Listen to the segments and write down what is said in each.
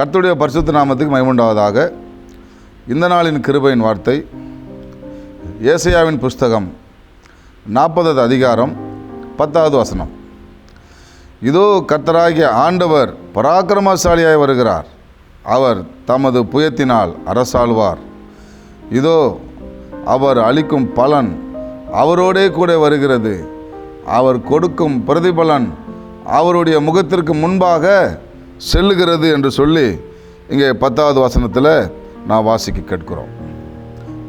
கர்த்துடைய பரிசுத்த நாமத்துக்கு மைமுண்டாவதாக இந்த நாளின் கிருபையின் வார்த்தை ஏசையாவின் புஸ்தகம் நாற்பதாவது அதிகாரம் பத்தாவது வசனம். இதோ கர்த்தராகிய ஆண்டவர் பராக்கிரமசாலியாய் வருகிறார். அவர் தமது புயத்தினால் அரசாழ்வார் இதோ அவர் அளிக்கும் பலன் அவரோடே கூட வருகிறது. அவர் கொடுக்கும் பிரதிபலன் அவருடைய முகத்திற்கு முன்பாக செல்லுகிறது என்று சொல்லி இங்கே பத்தாவது வசனத்தில் நான் வாசிக்க கேட்கிறோம்.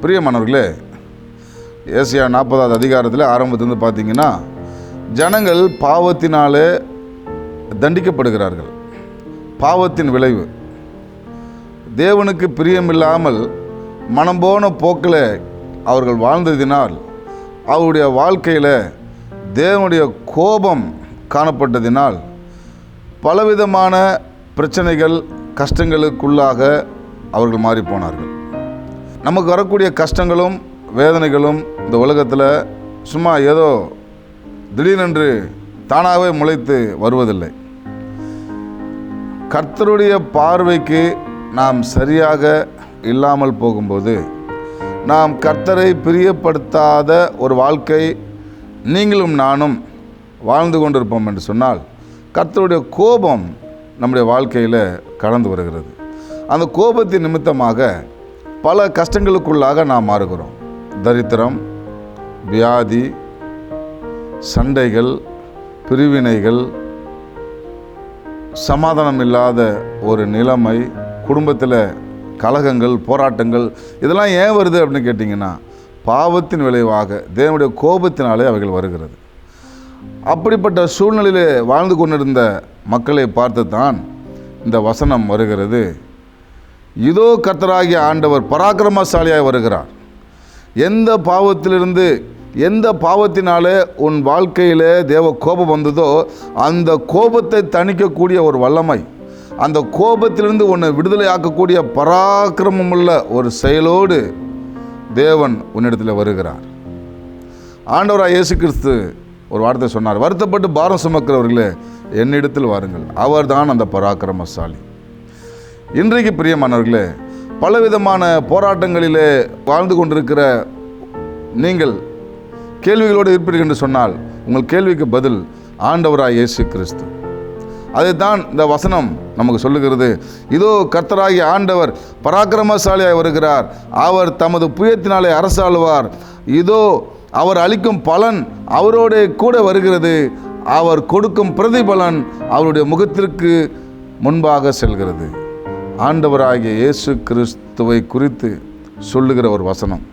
பிரியமானவர்களே ஏசியா நாற்பதாவது அதிகாரத்தில் ஆரம்பத்துலேருந்து பார்த்தீங்கன்னா ஜனங்கள் பாவத்தினாலே தண்டிக்கப்படுகிறார்கள். பாவத்தின் விளைவு. தேவனுக்கு பிரியமில்லாமல் மனம் போன போக்கில் அவர்கள் வாழ்ந்ததினால் அவருடைய வாழ்க்கையில் தேவனுடைய கோபம் காணப்பட்டதினால் பலவிதமான பிரச்சனைகள் கஷ்டங்களுக்குள்ளாக அவர்கள் மாறி போனார்கள் நமக்கு வரக்கூடிய கஷ்டங்களும் வேதனைகளும் இந்த உலகத்தில் சும்மா ஏதோ திடீரென்று தானாகவே முளைத்து வருவதில்லை. கர்த்தருடைய பார்வைக்கு நாம் சரியாக இல்லாமல் போகும்போது நாம் கர்த்தரை பிரியப்படுத்தாத ஒரு வாழ்க்கை நீங்களும் நானும் வாழ்ந்து கொண்டிருப்போம் என்று சொன்னால் கர்த்தருடைய கோபம் நம்முடைய வாழ்க்கையில் கடந்து வருகிறது. அந்த கோபத்தின் நிமித்தமாக பல கஷ்டங்களுக்குள்ளாக நாம் மாறுகிறோம். தரித்திரம் வியாதி சண்டைகள் பிரிவினைகள் சமாதானம் இல்லாத ஒரு நிலைமை குடும்பத்தில் கலகங்கள் போராட்டங்கள் இதெல்லாம் ஏன் வருது அப்படின்னு கேட்டிங்கன்னா பாவத்தின் விளைவாக தேவனுடைய கோபத்தினாலே அவைகள் வருகிறது. அப்படிப்பட்ட சூழ்நிலையிலே வாழ்ந்து கொண்டிருந்த மக்களை பார்த்து தான் இந்த வசனம் வருகிறது. இதோ கர்த்தராகிய ஆண்டவர் பராக்கிரமசாலியாக வருகிறார். எந்த பாவத்திலிருந்து எந்த பாவத்தினாலே உன் வாழ்க்கையிலே தேவ கோபம் வந்ததோ அந்த கோபத்தை தணிக்கக்கூடிய ஒரு வல்லமை அந்த கோபத்திலிருந்து உன்னை விடுதலை ஆக்கக்கூடிய பராக்கிரமமுள்ள ஒரு செயலோடு தேவன் உன்னிடத்தில் வருகிறார். ஆண்டவராக இயேசு கிறிஸ்து ஒரு வார்த்தை சொன்னார் வருத்தப்பட்டு பாரம் சுமக்கிறவர்களே என்னிடத்தில் வாருங்கள். அவர்தான் அந்த பராக்கிரமசாலி. இன்றைக்கு பிரியமானவர்களே பலவிதமான போராட்டங்களிலே வாழ்ந்து கொண்டிருக்கிற நீங்கள் கேள்விகளோடு இருப்பீர்கள் என்று சொன்னால் உங்கள் கேள்விக்கு பதில் ஆண்டவராய் இயேசு கிறிஸ்து. அதைத்தான் இந்த வசனம் நமக்கு சொல்லுகிறது. இதோ கர்த்தராகிய ஆண்டவர் பராக்கிரமசாலியாய் வருகிறார். அவர் தமது புயத்தினாலே அரசாளுவார். இதோ அவர் அளிக்கும் பலன் அவரோட கூட வருகிறது. அவர் கொடுக்கும் பிரதிபலன் அவருடைய முகத்திற்கு முன்பாக செல்கிறது. ஆண்டவராகிய இயேசு கிறிஸ்துவை குறித்து சொல்லுகிற ஒரு வசனம்.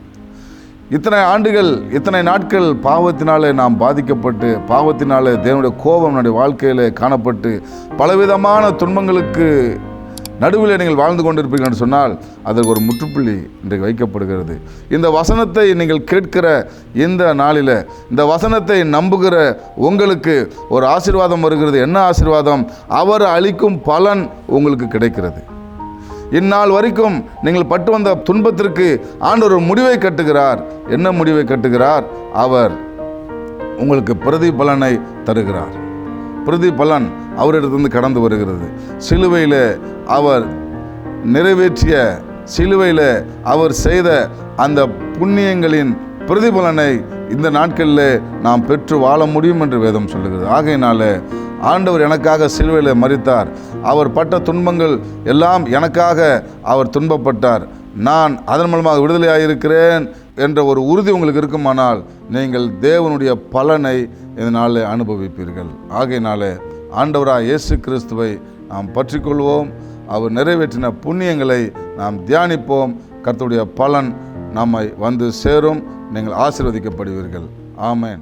இத்தனை ஆண்டுகள் இத்தனை நாட்கள் பாவத்தினாலே நாம் பாதிக்கப்பட்டு பாவத்தினாலே தேவனுடைய கோபம் நம்முடைய வாழ்க்கையில் காணப்பட்டு பலவிதமான துன்பங்களுக்கு நடுவில் நீங்கள் வாழ்ந்து கொண்டிருப்பீர்கள் என்று சொன்னால் அதற்கு ஒரு முற்றுப்புள்ளி இன்றைக்கு வைக்கப்படுகிறது. இந்த வசனத்தை நீங்கள் கேட்கிற இந்த நாளில் இந்த வசனத்தை நம்புகிற உங்களுக்கு ஒரு ஆசீர்வாதம் வருகிறது. என்ன ஆசீர்வாதம்? அவர் அளிக்கும் பலன் உங்களுக்கு கிடைக்கிறது. இந்நாள் வரைக்கும் நீங்கள் பட்டு வந்த துன்பத்திற்கு ஆண்டவர் ஒரு முடிவை கட்டுகிறார். என்ன முடிவை கட்டுகிறார்? அவர் உங்களுக்கு பிரதிபலனை தருகிறார். பிரதிபலன் அவரிடத்திலிருந்து கடந்து வருகிறது. சிலுவையில் அவர் நிறைவேற்றிய சிலுவையில் அவர் செய்த அந்த புண்ணியங்களின் பிரதிபலனை இந்த நாட்களில் நாம் பெற்று வாழ முடியும் என்று வேதம் சொல்லுகிறது. ஆகையினால ஆண்டவர் எனக்காக சிலுவையில் மறித்தார் அவர் பட்ட துன்பங்கள் எல்லாம் எனக்காக அவர் துன்பப்பட்டார். நான் அதன் மூலமாக விடுதலையாயிருக்கிறேன் என்ற ஒரு உறுதி உங்களுக்கு இருக்குமானால் நீங்கள் தேவனுடைய பலனை இதனால் அனுபவிப்பீர்கள். ஆகையினாலே ஆண்டவராக இயேசு கிறிஸ்துவை நாம் பற்றிக்கொள்வோம். அவர் நிறைவேற்றின புண்ணியங்களை நாம் தியானிப்போம். கர்த்தருடைய பலன் நம்மை வந்து சேரும். நீங்கள் ஆசீர்வதிக்கப்படுவீர்கள். ஆமேன்.